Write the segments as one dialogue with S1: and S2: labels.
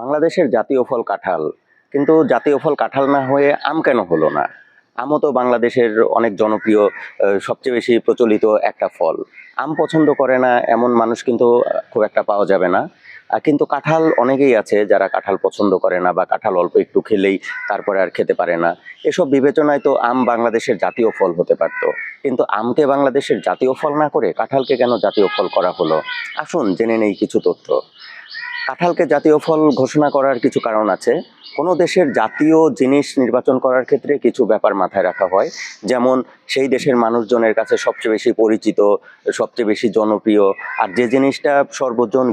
S1: বাংলাদেশের জাতীয় ফল কাঁঠাল। কিন্তু জাতীয় ফল কাঁঠাল না হয়ে আম কেন হলো না? আমও তো বাংলাদেশের অনেক জনপ্রিয় সবচেয়ে বেশি প্রচলিত একটা ফল। আম পছন্দ করে না, এমন মানুষ কিন্তু খুব একটা পাওয়া যাবে না। কিন্তু কাঁঠাল অনেকেই আছে যারা কাঁঠাল পছন্দ করে না বা কাঁঠাল অল্প একটু খেলেই তারপরে আর খেতে পারে না। এসব বিবেচনায় তো আম বাংলাদেশের জাতীয় ফল হতে পারত। কিন্তু আমকে বাংলাদেশের জাতীয় ফল না করে কাঁঠালকে কেন জাতীয় ফল করা হলো? আসুন জেনে নেই কিছু তথ্য। কাঁঠালকে জাতীয় ফল ঘোষণা করার কিছু কারণ আছে। কোনো দেশের জাতীয় জিনিস নির্বাচন করার ক্ষেত্রে কিছু ব্যাপার মাথায় রাখা হয়। যেমন সেই দেশের মানুষজনের কাছে সবচেয়ে বেশি পরিচিত, সবচেয়ে বেশি জনপ্রিয়, আর যে জিনিসটা সর্বজন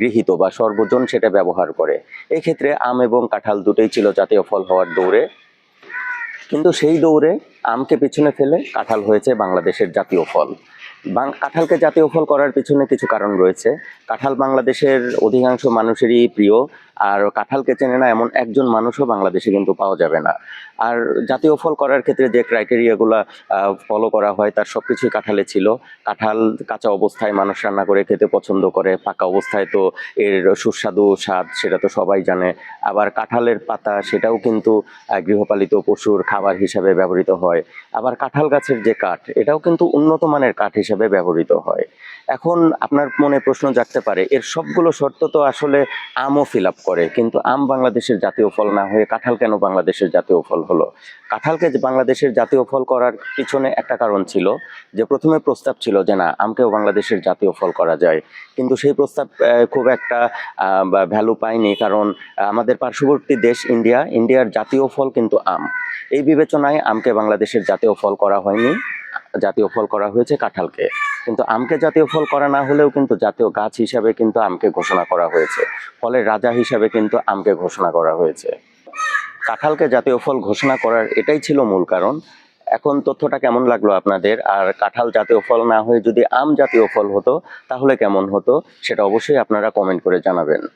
S1: গৃহীত বা সর্বজন সেটা ব্যবহার করে। এই ক্ষেত্রে আম এবং কাঁঠাল দুটোই ছিল জাতীয় ফল হওয়ার দৌড়ে। কিন্তু সেই দৌড়ে আমকে পিছনে ফেলে কাঁঠাল হয়েছে বাংলাদেশের জাতীয় ফল। কাঁঠালকে জাতীয় ফল করার পিছনে কিছু কারণ রয়েছে। কাঁঠাল বাংলাদেশের অধিকাংশ মানুষেরই প্রিয়। আর কাঁঠালকে চেনে না এমন একজন মানুষও বাংলাদেশে কিন্তু পাওয়া যাবে না। আর জাতীয় ফল করার ক্ষেত্রে যে ক্রাইটেরিয়াগুলো ফলো করা হয়, তার সব কিছুই কাঁঠালে ছিল। কাঁঠাল কাঁচা অবস্থায় মানুষ রান্না করে খেতে পছন্দ করে, পাকা অবস্থায় তো এর সুস্বাদু স্বাদ সেটা তো সবাই জানে। আবার কাঁঠালের পাতা, সেটাও কিন্তু গৃহপালিত পশুর খাবার হিসাবে ব্যবহৃত হয়। আবার কাঁঠাল গাছের যে কাঠ, এটাও কিন্তু উন্নত মানের কাঠ হিসাবে ব্যবহৃত হয়। এখন আপনার মনে প্রশ্ন জাগতে পারে, এর সবগুলো শর্ত তো আসলে আমও ফিল করে কিন্তু আম বাংলাদেশের জাতীয় ফল না হয়ে কাঁঠাল কেন বাংলাদেশের জাতীয় ফল হলো? কাঁঠালকে বাংলাদেশের জাতীয় ফল করার পিছনে একটা কারণ ছিল যে প্রথমে প্রস্তাব ছিল যে না, আমকেও বাংলাদেশের জাতীয় ফল করা যায়। কিন্তু সেই প্রস্তাব খুব একটা ভ্যালু পায়নি কারণ আমাদের পার্শ্ববর্তী দেশ ইন্ডিয়া, ইন্ডিয়ার জাতীয় ফল কিন্তু আম। এই বিবেচনায় আমকে বাংলাদেশের জাতীয় ফল করা হয়নি। জাতীয় ফল করা হয়েছে কাঁঠালকে। কিন্তু আমকে জাতীয় ফল করা না হলেও কিন্তু জাতীয় গাছ হিসাবে কিন্তু আমকে ঘোষণা করা হয়েছে। ফলের রাজা হিসাবে কিন্তু আমকে ঘোষণা করা হয়েছে। কাঁঠালকে জাতীয় ফল ঘোষণা করার এটাই ছিল মূল কারণ। এখন তথ্যটা কেমন লাগল আপনাদের? আর কাঁঠাল জাতীয় ফল না হয়ে যদি আম জাতীয় ফল হতো, তাহলে কেমন হতো? সেটা অবশ্যই আপনারা কমেন্ট করে জানাবেন।